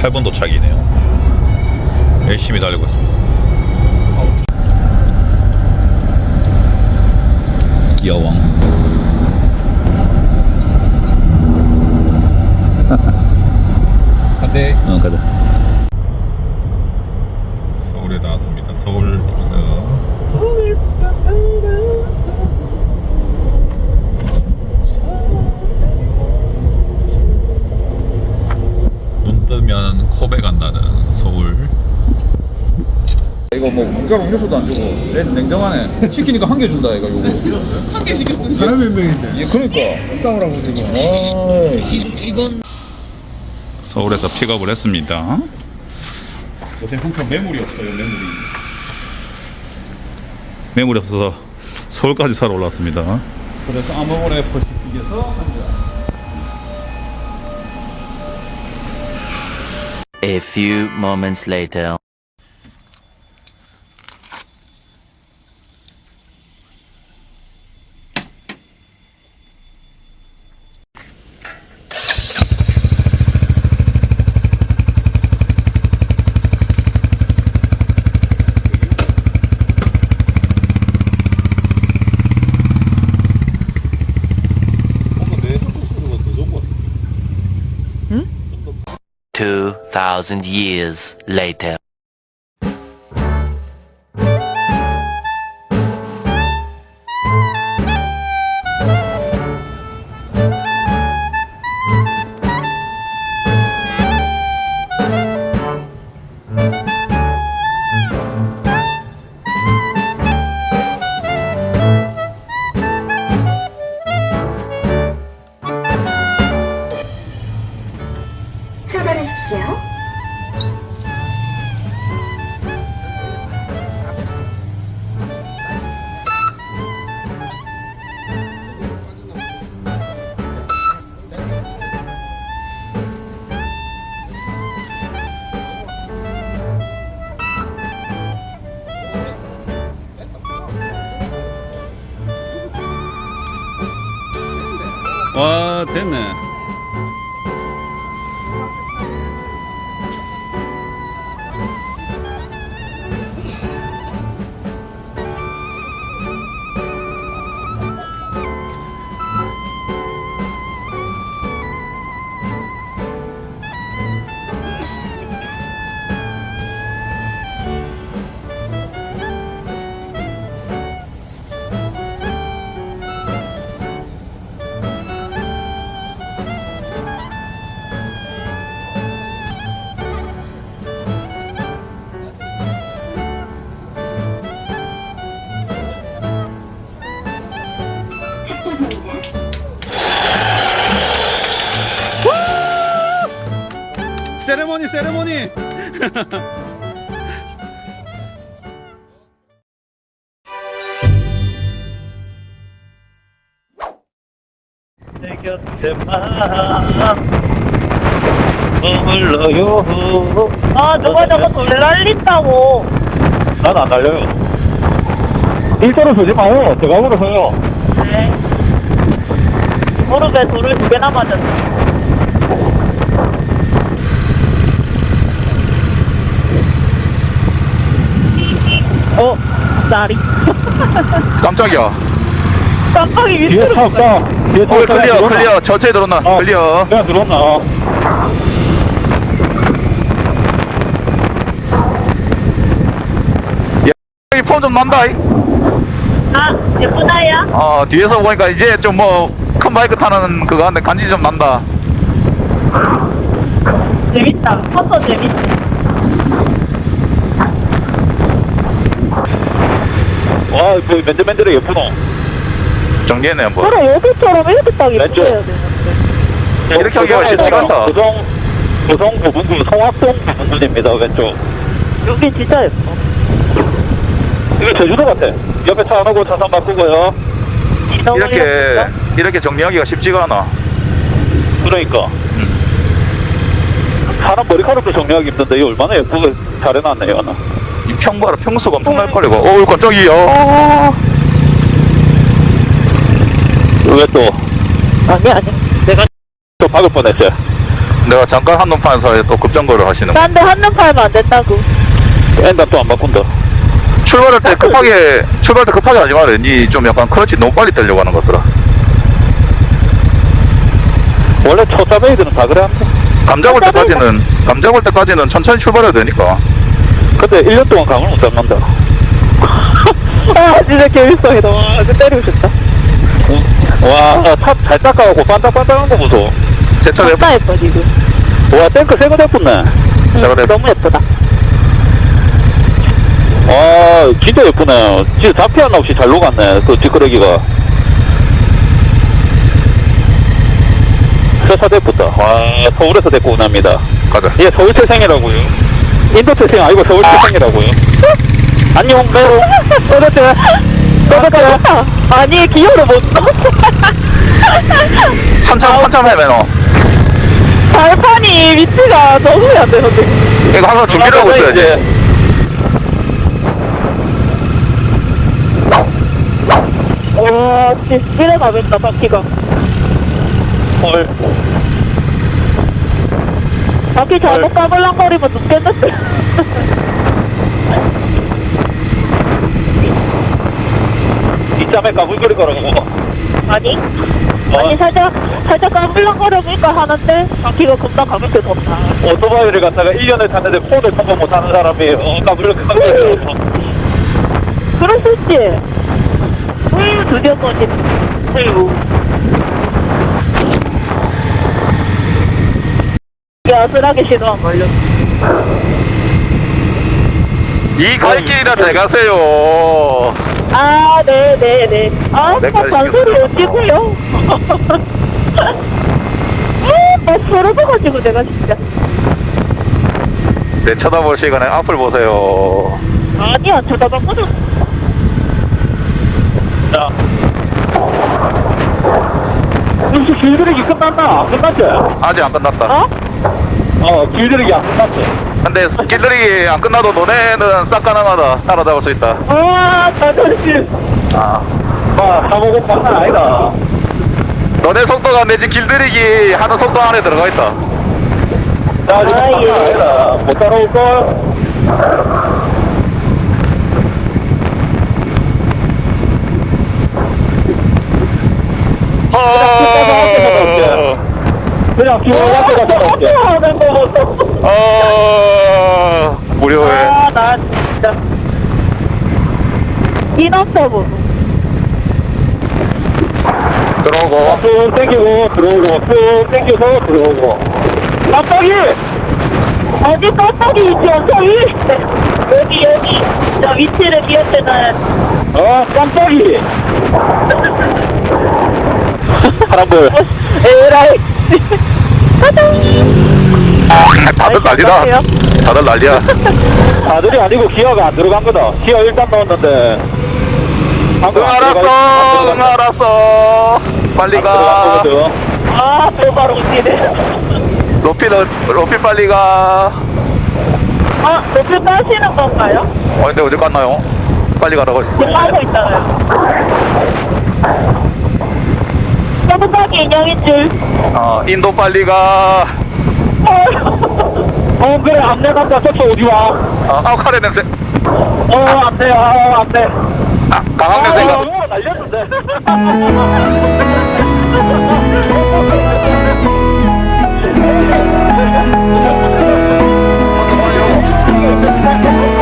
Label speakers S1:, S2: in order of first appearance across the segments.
S1: 8분 도착이네요. 열심히 달리고 있습니다. 기어왕.
S2: 근데
S1: 어, 가자. 서울에 나왔습니다. 서울 입성. 눈 뜨면 코베 간다는 서울.
S2: 공짜로 음료수도 안 주고 얘 냉정하네 시키니까 한 개 준다 이거 요거
S3: 한 개 시켰어.
S4: 사람 몇 명인데
S2: 예 그러니까
S4: 싸우라고 지금
S3: 직원
S1: 서울에서 픽업을 했습니다.
S2: 요새 한편 매물이 없어요 매물이
S1: 매물이 없어서 서울까지 사러 올랐습니다.
S2: 그래서 아모레 퍼시픽에서 한잔
S5: A few moments later. Thousand years later.
S6: 출발하
S1: 세레모니 세레모니.
S7: 내 곁에만 머물러요
S8: 아, 누가 저거 돌 날린다고.
S7: 난 안 달려요 일자로 서지 마요 대각으로 서요
S8: 네. 무릎에 돌을 두 개나 맞았네. 어, 나리.
S1: 깜짝이야.
S8: 깜빡이
S7: 뒤에
S8: 밑으로.
S7: 차 없다 뒤에
S1: 차어
S7: 없다
S1: 클리어 저체 들어온나
S7: 어,
S1: 클리어.
S7: 내가 들어왔나 어.
S1: 폼좀 난다. 이.
S8: 아, 예쁘다야.
S1: 어 뒤에서 보니까 이제 좀 뭐 큰 바이크 타는 그거 한데 간지 좀 난다.
S8: 재밌다. 커서 재밌지.
S7: 와 그, 맨들맨들해 예쁘노
S1: 정리했네 한번.
S8: 그래, 여기처럼 이렇게 딱
S7: 왼쪽.
S8: 예뻐야 되는데.
S1: 이렇게 하기가 쉽지가 않다.
S7: 고성 고성 부분구 성악동 부분구입니다 왼쪽
S8: 여기 진짜 예뻐.
S7: 이거 제주도 같아. 옆에 차 안 오고 차선 바꾸고요.
S1: 이렇게 이렇게 정리하기가 쉽지가 않아
S7: 그러니까. 사람 머리카락도 정리하기 힘든데 이거 얼마나 예쁘게 잘 해놨네요. 나.
S1: 이 평바라 평수가 엄청날 거리고 어우 깜짝이야
S7: 왜 또?
S8: 아니 아니 내가
S7: 또 박을 뻔했어요.
S1: 내가 잠깐 한눈 파는 사이에 또 급정거를 하시는 거
S8: 딴데 한눈 팔면 안 된다고
S7: 엔다 또안 바꾼다.
S1: 출발할 때 급하게 출발할 때 급하게 하지 마라 니좀 약간 클러치 너무 빨리 떼려고 하는 것 같더라
S7: 원래 초짜베이들은 다 그래 한다.
S1: 감 잡을 때까지는 감 잡을 때까지는 천천히 출발해야 되니까
S7: 근데 1년 동안 감을 못 잡는다.
S8: 아 진짜 재밌어 이거 와 이거 때리고 싶다
S7: 와, 차잘 닦아갖고 반짝반짝한 거 보소.
S1: 세차 내
S8: 진짜 예뻐 지금
S7: 와, 탱크 새거 대뿐네.
S1: 제가 내
S8: 너무 예쁘다
S7: 와, 진짜 예쁘네. 진짜 잡히 하나 없이 잘 녹았네. 그 뒷끄러기가. 세차 대쁘다. 와, 서울에서 데리고 오납니다.
S1: 가자
S7: 이게 서울 태생이라고요. 인도 태생 아니고 서울 태생이라고요. 안녕, 매우. 떠들때. 떠들때.
S8: 아니 기어를 못 넣었어
S1: 한참 한참 헤매너
S8: 발판이 위치가 너무 안 되는데
S1: 이거 항상 준비를 하고 있어야지
S8: 와 진짜 가겠다 바퀴가
S7: 헐.
S8: 바퀴 잘못 까불랑거리면 죽겠는데
S7: 이 짬에 까불거리 거라고.
S8: 아니?
S7: 어?
S8: 아니 살짝 살짝 까불랑거리니까 하는데 바퀴가 금방 가볍게 덥다.
S7: 오토바이를 갖다가 1년을 탔는데 코를 통과 못하는 사람이 어, 까불거리고.
S8: 그럴 수 있지. 으유 드디어 꺼진. 이게 아슬하게 안 걸려
S1: 이갈 길이라 잘 가세요
S8: 아, 네, 네, 네. 아,
S1: 네,
S8: 뭐 잔소리
S1: 가시겠어요.
S8: 어찌고요? 아, 막 서러져가지고 내가 진짜.
S1: 내 쳐다볼 시간에 앞을 보세요
S8: 아니야, 쳐다봤거든.
S7: 자. 혹시 길들이기 끝났나? 안 끝났지?
S1: 아직 안 끝났다
S8: 어?
S7: 어, 길들이기 안 끝났지?
S1: 근데 길들이기 안 끝나도 너네는 싹 가능하다 따라잡을 수 있다
S8: 아, 자존심.
S1: 아
S7: 막, 사모고 장난 아니다.
S1: 너네 속도가 내지 길들이기 하는 속도 안에 들어가 있다
S7: 나 지금
S8: 아, 예.
S7: 아니다. 못 따라올걸?
S1: 어...
S7: 그냥 기어가게 가서
S8: 어떻게
S1: 어... 무료해
S8: 아, 나 진짜. 이났어 보소.
S1: 들어오고
S7: 쭉 땡기고, 들어오고, 쭉 땡겨서 들어오고. 깜빡이!
S8: 어디 깜빡이 있지, 저기. 여기, 여기. 저 위치를 기억해놔야 돼.
S7: 어, 깜빡이! 파란불.
S8: 에라이.
S1: 다들 난리다 다들 난리야
S7: 다들이 아니고 기어가 안 들어간 거다. 기어 일단 넣었는데. 응안
S1: 알았어 응 알았어 빨리
S7: 안
S1: 가.
S8: 아, 또 바로 웃기네.
S1: 로피 너 로피 빨리 가
S8: 아, 높이 빠시는 건가요?
S1: 어, 근데 어디 갔나요? 빨리 가라고 했어.
S8: 지금 하고 있잖아요. 서브까지 인형인 줄.
S1: 어, 인도 빨리 가.
S7: 어, 그래, 안내 간다. 저쪽 어디 와?
S1: 어, 아, 카레 냄새.
S7: 어, 안 돼, 아, 안 돼.
S1: 아, 강황 냄새가.
S7: 어, 날렸는데.
S8: 야,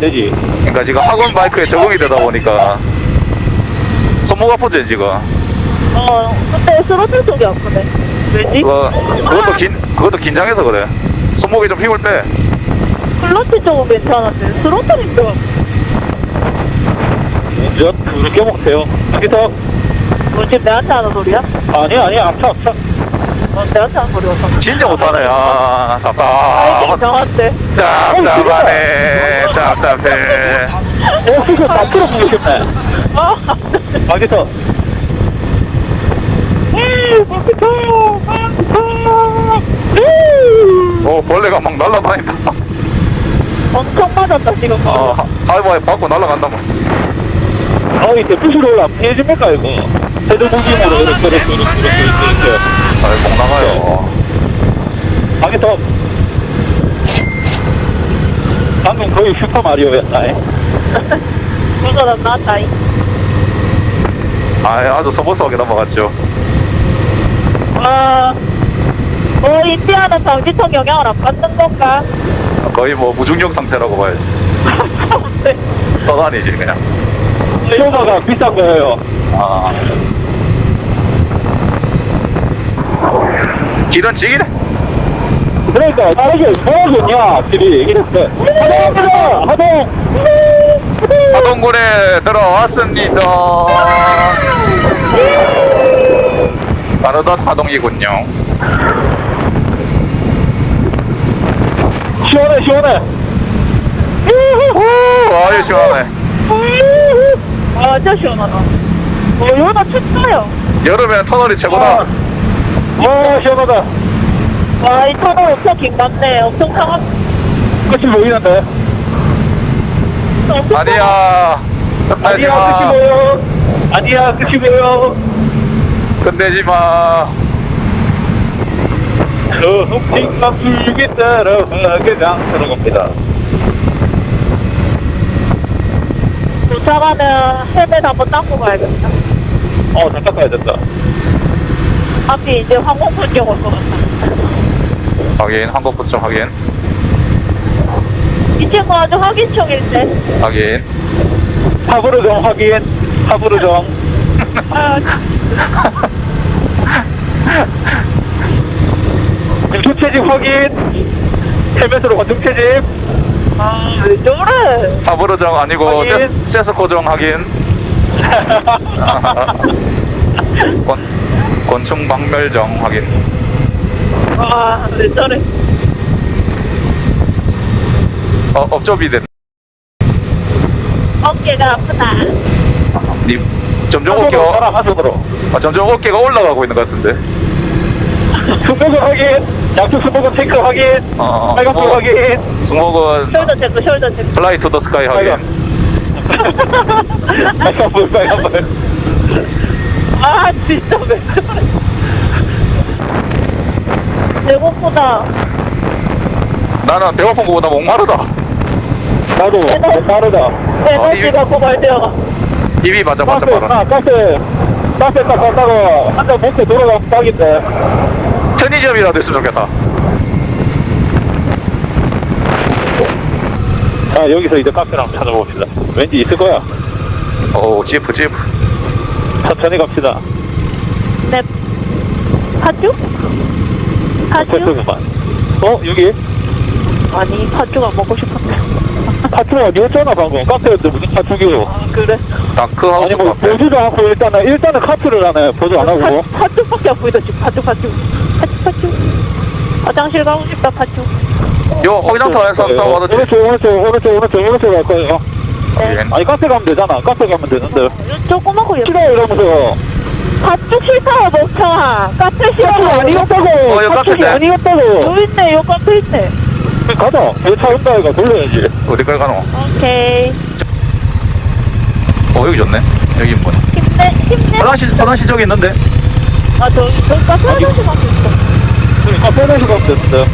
S8: 안
S7: 되지.
S1: 그러니까 지금 학원 바이크에 적응이 되다 보니까 손목 아프지 지금
S8: 어, 근데 스로틀 쪽이 아프네. 왜지?
S1: 그거 그것도 긴 그것도 긴장해서 그래 손목에 좀 힘을 빼
S8: 클러치 쪽은 괜찮은데 스로틀이 좀
S7: 그렇게 못해요. 여기서
S8: 뭐 지금 내한테 하는 소리야?
S7: 아니 아니 앞차 앞차.
S8: 어, 내한테.
S1: 진짜 못하네 아
S8: 아이,
S1: 답답
S8: 괜찮았대.
S1: 답답하네 답답해
S7: 어 수술 다 풀어보고 싶네.
S8: 아,
S7: 여기서
S1: 어 벌레가 막 날아다닌다
S8: 엄청 맞았다, 지금.
S1: 어 하이바이 받고 날아간다 뭐
S7: 어이 대표실로 올라 피해집니까 이거? 헤드 무기으로 이렇게 이렇게 이렇게 이렇게 이렇게.
S1: 아이 목 나가요
S7: 여기서 방금 거의 슈퍼 마리오였다.
S8: 이거는 나다이.
S1: 아 아주 서버스하게 넘어갔죠
S8: 아, 어, 인디아는 방지턱 영향을 안 받는 건가?
S1: 거의 뭐 무중력 상태라고 봐야지
S8: 네.
S1: 떠다니지 그냥
S7: 쇼가가 비싼 거예요.
S1: 아 길은 지기네
S7: 그러니까 다르게 뭐하겠냐 길이. 이랬대. 하동 하동!
S1: 하동굴에 들어왔습니다. 따르던 하동이군요.
S7: 시원해 시원해.
S1: 오 아유 시원하네.
S8: 아, 진짜 시원하다. 어, 이거나 춥어요.
S1: 여름엔 터널이 최고다
S7: 와 시원하다.
S8: 와, 이 터널 엄청 긴 같네. 엄청 상한.
S7: 끝이 보이는데.
S8: 엄청
S1: 아니야 끝내지
S7: 아니야 끝이
S1: 마
S7: 보여. 아니야 끝이 보여.
S1: 끝내지
S7: 마저 흑팅만 불게 따라가 그냥 들어갑니다.
S8: 도착하면 헬멧 한번 닦고 가야겠다.
S7: 어 잠깐 가야 된다.
S8: 앞이 이제 항공편경 올것 같다.
S1: 확인 한국부청 확인
S8: 이 친구 아주 확인충일 때.
S1: 확인
S7: 탑으로 정 확인. 탑으로 정.
S8: 아,
S7: 공중 체집 확인. 헬멧으로 관중 체집.
S8: 아, 왜 저래?
S1: 타브르정 아니고
S7: 확인.
S1: 세, 세스코 정 확인 권, 권충 박멸정 확인
S8: 아, 왜 저래?
S1: 어, 업조비 됐
S8: 어깨가 아프다.
S1: 님 점점 어깨가
S7: 가라 하수로.
S1: 아, 점점 어깨가 올라가고 있는 것 같은데
S7: 수복은 확인. 양쪽 수복은 체크 확인.
S1: 어,
S7: 빨간 불
S1: 수복.
S7: 확인.
S1: 승호은
S8: 숄더 체크, 숄더 체크.
S1: 플라이 투 더 스카이 확인
S7: 빨간 불 빨간 불.
S8: 아, 진짜 왜 저래? 배고프다.
S1: 나는 배고픈 것보다 목마르다
S7: 나도 못 빠르다.
S8: 에너지가 고갈되어.
S1: 입이 바짝 바짝
S7: 가스,
S1: 마라
S7: 아, 가스. 가스 딱 갔다가 한잔 먹고 돌아가면 딱인데.
S1: 편의점이라도 있으면 좋겠다
S7: 자, 여기서 이제 카페를 한번 찾아봅시다. 왠지 있을 거야.
S1: 오 지프 지프
S7: 천천히 갑시다.
S8: 네. 팥죽? 팥죽?
S7: 패스구만. 어, 여기?
S8: 아니, 팥죽 안 먹고 싶은데.
S7: 파충 어디였잖아, 방금. 카페였는데 무슨 파충이요?
S8: 아, 그래?
S1: 다크하우스
S7: 아니, 뭐,
S1: 카페
S7: 보지도 않고 일단은, 일단은 카트를 하네. 보도 안 하고.
S8: 팥- 팥죽밖에 안 보이다, 지금. 팥죽, 팥죽. 팥죽, 팥죽. 화장실 가고 싶다, 팥죽.
S1: 요 허기장터에서 싸워도 돼
S7: 오른쪽, 오른쪽, 오른쪽, 오른쪽, 오른쪽 갈 거예요.
S8: 네.
S7: 아니, 카페 가면 되잖아. 카페 가면 되는데.
S8: 조그맣고 예쁘
S7: 싫어, 이러면서.
S8: 팥죽 싫다, 멍청아. 카페 싫어.
S7: 카페 아니었다고!
S1: 어, 여기 카페인데.
S7: 아니었다고!
S8: 여기 있네, 요 카페 있네.
S7: 가자. 내차 온다, 이거 돌려야지.
S1: 어디까지 가노?
S8: 오케이.
S1: 어 여기 좋네 여기 뭐야
S8: 힘내, 힘내.
S1: 화장실 화장실 저기 있는데
S8: 아, 저기, 저기 카페 화장실 가고 있어.
S7: 카페 다시 가면 되는데.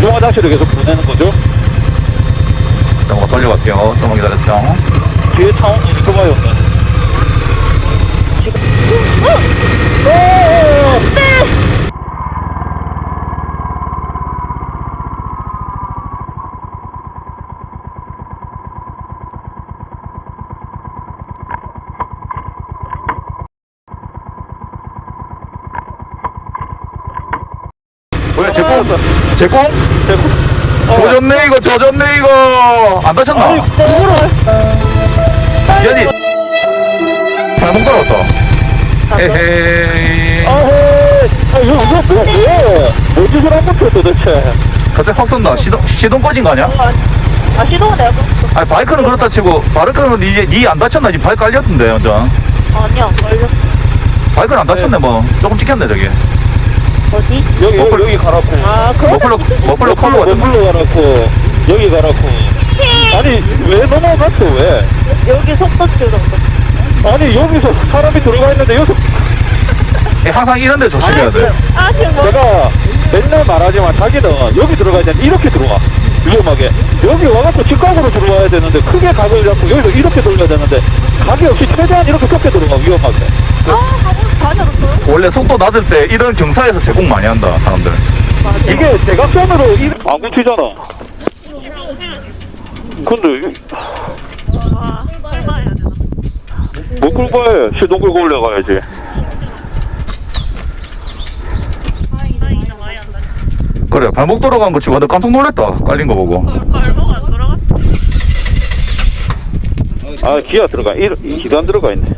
S7: 그 화장실을 계속 보내는 거죠?
S1: 넘어 돌려갈게요. 조금 기다렸어.
S7: 뒤에 타운 오토바이 온다. 지금. 어! 어! 네!
S1: 뭐야 제공? 아, 네. 제공? 제공? 조졌네 이거 조졌네 이거. 안 다쳤나?
S7: 아니
S1: 연이 잘못 걸었다 에헤이
S7: 아헤 아 이거 이거 뭐 왜? 뭐 짓을 한 것도 도대체?
S1: 갑자기 확 쏜다. 시동 시동 꺼진 거 아니야?
S8: 아 시동은 내가 껐어.
S1: 아니 바이크는 그렇다 치고 바이크는 니니안 다쳤나? 지금 바이크 깔렸던데 완전.
S8: 아니야 걸렸어.
S1: 바이크는 안 다쳤네 뭐. 조금 찍혔네 저기
S8: 어디?
S7: 여기
S1: 머플-
S7: 여기, 여기 가라고.
S8: 아 그거
S1: 머플러 머플러 커버
S7: 뭐
S1: 같은
S7: 불러 가라고. 여기 가라고. 아니 왜 넘어갔어 왜?
S8: 여기 속도 줄었어
S7: 아니 여기서 사람이 들어가 있는데 여기서
S1: 거 항상 이런 데 조심해야 돼.
S8: 아 지금 뭐
S7: 내가 맨날 말하지만 자기는 여기 들어가야 되는데 이렇게 들어와. 위험하게. 여기 와갖고 직각으로 들어와야 되는데 크게 각을 잡고 여기서 이렇게 돌려야 되는데 각이 없이 최대한 이렇게 좁게 들어가 위험하게.
S8: 아 가고 다녀갔어요?
S1: 원래 속도 낮을 때 이런 경사에서 제공 많이 한다 사람들.
S7: 이게 대각선으로 이... 안 굴치잖아. 근데
S8: 설마해야 되나?
S7: 뭐 끌고 해 시동 끌고 올라가야지.
S8: 다녔어
S1: 그래 발목 돌아간 거 치고 나 깜짝 놀랐다. 깔린 거 보고.
S8: 발목 안 돌아갔어?
S7: 아 기아 들어가. 이, 이 기도 안 들어가 있네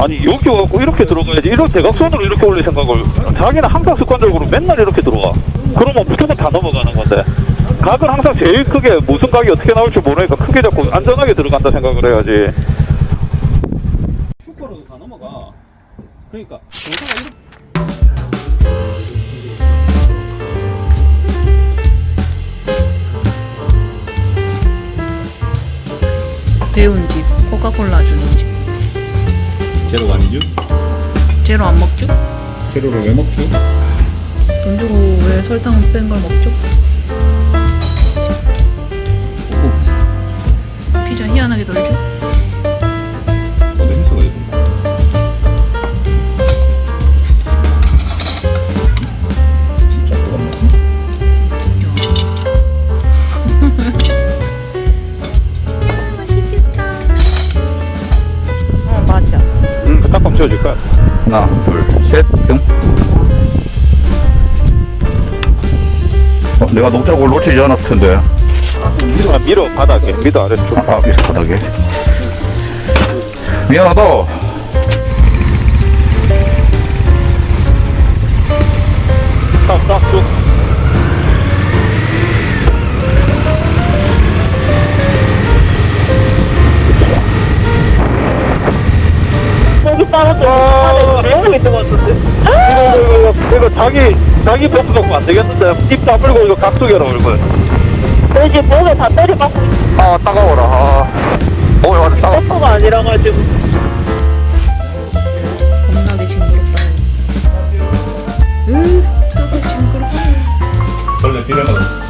S7: 아니 여기 와갖고 이렇게 들어가야지. 이런 대각선으로 이렇게 올릴 생각을 자기는 항상 습관적으로 맨날 이렇게 들어가. 그러면 무조건 다 넘어가는 건데. 각은 항상 제일 크게 무슨 각이 어떻게 나올지 모르니까 크게 잡고 안전하게 들어간다 생각을 해야지.
S2: 슈퍼로도 다 넘어가. 그러니까
S3: 배운 집 코카콜라 주는 집
S2: 제로가 아니죠?
S3: 제로 안 먹죠?
S2: 제로를 왜 먹죠?
S3: 돈 주고 왜 설탕 뺀 걸 먹죠? 피자 희한하게 돌죠?
S7: 응 딱밤 채워줄까?
S1: 하나 둘 셋 등. 어, 내가 녹작을 놓치지 않았을 텐데.
S7: 밀어 밀어 바닥에. 밀어 아래쪽.
S1: 아 비슷하다게 미안하다.
S7: 딱 딱 쭉
S8: 아 내가 너무 있는 것 같은데?
S7: 이거 이거 이거 이거 자기 자기 버프 갖고 안 되겠는데 입 다물고 이거 각도겨라 얼굴
S8: 너 지금 목에 다 때려맞고 있어
S1: 아 따가워라. 아. 어 맞아 따가
S8: 버퍼가 아니라 가지고.
S3: 겁나게 징그럽다. 으 뜨거 징그럽다.
S2: 원래 뒤에가